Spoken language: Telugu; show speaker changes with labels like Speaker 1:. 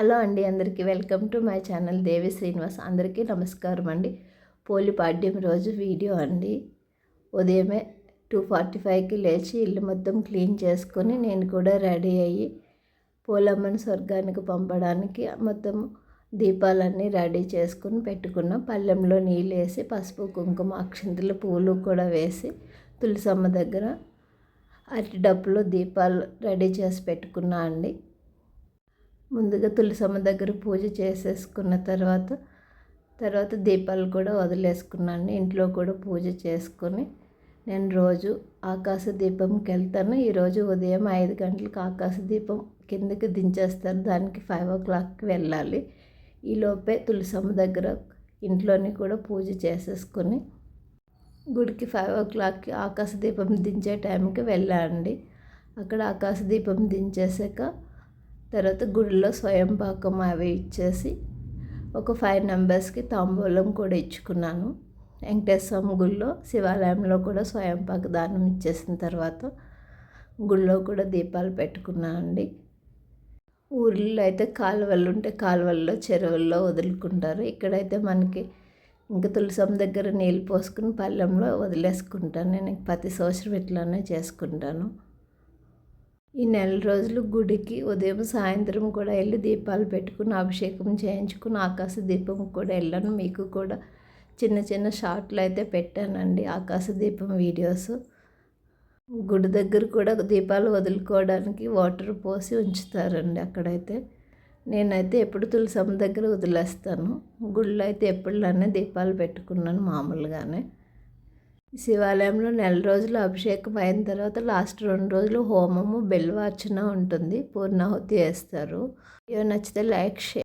Speaker 1: హలో అండి అందరికీ welcome to my channel Devi Srinivas. అందరికీ నమస్కారం అండి. పోలి పాడ్యం రోజు వీడియో అండి. ఉదయమే టూ ఫార్టీ ఫైవ్కి లేచి ఇల్లు మొత్తం క్లీన్ చేసుకొని నేను కూడా రెడీ అయ్యి పోలమ్మని స్వర్గానికి పంపడానికి మొత్తం దీపాలన్నీ రెడీ చేసుకుని పెట్టుకున్న పళ్ళెంలో నీళ్ళు వేసి పసుపు కుంకుమ అక్షింతలు పూలు కూడా వేసి తులసమ్మ దగ్గర అరటి డప్పులో దీపాలు రెడీ చేసి పెట్టుకున్నా అండి. ముందుగా తులసమ్మ దగ్గర పూజ చేసేసుకున్న తర్వాత తర్వాత దీపాలు కూడా వదిలేసుకున్నాను. ఇంట్లో కూడా పూజ చేసుకొని నేను రోజు ఆకాశ దీపంకి వెళ్తాను. ఈరోజు ఉదయం ఐదు గంటలకు ఆకాశ దీపం కిందకి దించేస్తారు. దానికి ఫైవ్ ఓ క్లాక్కి వెళ్ళాలి. ఈలోపే తులసమ్మ దగ్గర ఇంట్లోని కూడా పూజ చేసేసుకొని గుడికి ఫైవ్ ఓ క్లాక్కి ఆకాశ దీపం దించే టైంకి వెళ్ళండి అక్కడ ఆకాశ దీపం దించేసాక తర్వాత గుడిలో స్వయం పాకం అవి ఇచ్చేసి ఒక ఫైవ్ మెంబర్స్కి తాంబూలం కూడా ఇచ్చుకున్నాను. వెంకటేశ్వరం గుళ్ళో శివాలయంలో కూడా స్వయం పాక దానం ఇచ్చేసిన తర్వాత గుళ్ళో కూడా దీపాలు పెట్టుకున్నాను అండి. ఊర్లో అయితే కాలువలు ఉంటే కాలువల్లో చెరువుల్లో వదులుకుంటారు. ఇక్కడైతే మనకి ఇంకా తులసం దగ్గర నీళ్ళు పోసుకుని పళ్ళెంలో వదిలేసుకుంటాను. నేను ప్రతి సంవత్సరం ఇట్లానే చేసుకుంటాను. ఈ నెల రోజులు గుడికి ఉదయం సాయంత్రం కూడా వెళ్ళి దీపాలు పెట్టుకుని అభిషేకం చేయించుకుని ఆకాశ దీపం కూడా వెళ్ళాను. మీకు కూడా చిన్న చిన్న షార్ట్లు అయితే పెట్టానండి ఆకాశ దీపం వీడియోస్. గుడి దగ్గర కూడా దీపాలు వదులుకోవడానికి వాటర్ పోసి ఉంచుతారండి అక్కడైతే. నేనైతే ఎప్పుడు తులసమ్మ దగ్గర వదిలేస్తాను. గుళ్ళో అయితే ఎప్పుడులానే దీపాలు పెట్టుకున్నాను మామూలుగానే. శివాలయంలో నెల రోజులు అభిషేకం అయిన తర్వాత లాస్ట్ రెండు రోజులు హోమము బెల్వార్చన ఉంటుంది. పూర్ణాహుతి వేస్తారు ఇవి నచ్చితే లైక్ షేర్